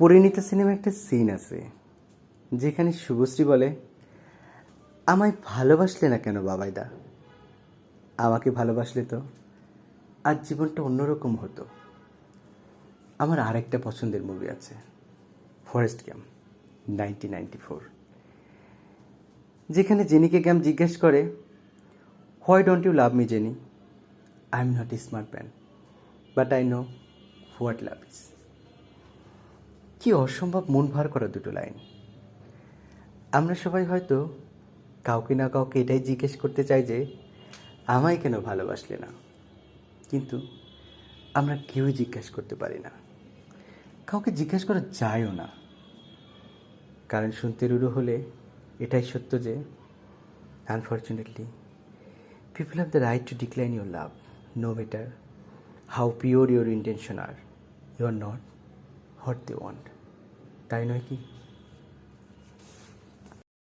Parineeta cinema একটা scene আছে, যেখানে শুভশ্রী বলে, আমায় ভালোবাসলে না কেন বাবাইদা? আমাকে ভালোবাসলে তো আর জীবনটা অন্যরকম হতো। আমার আরেকটা পছন্দের মুভি আছে Forrest Gump nineteen ninety four যেখানে জেনিকে গ্যাম জিজ্ঞেস করে why don't you love me Jenny? I am not a smart man but I know what love is কি অসম্ভব মন ভার করা দুটো লাইন। আমরা সবাই হয়তো কাউকে না কাউকে এটাই জিজ্ঞেস করতে চাই যে, আমায় কেন ভালোবাসলে না? কিন্তু আমরা কেউই জিজ্ঞেস করতে পারি না। কাউকে জিজ্ঞেস করা যায়ও না। কারণ শুনতে রুড়ো হলে এটাই সত্য যে unfortunately people have the right to decline your love no matter how pure your intention are you are not what they want তাই নয় কি?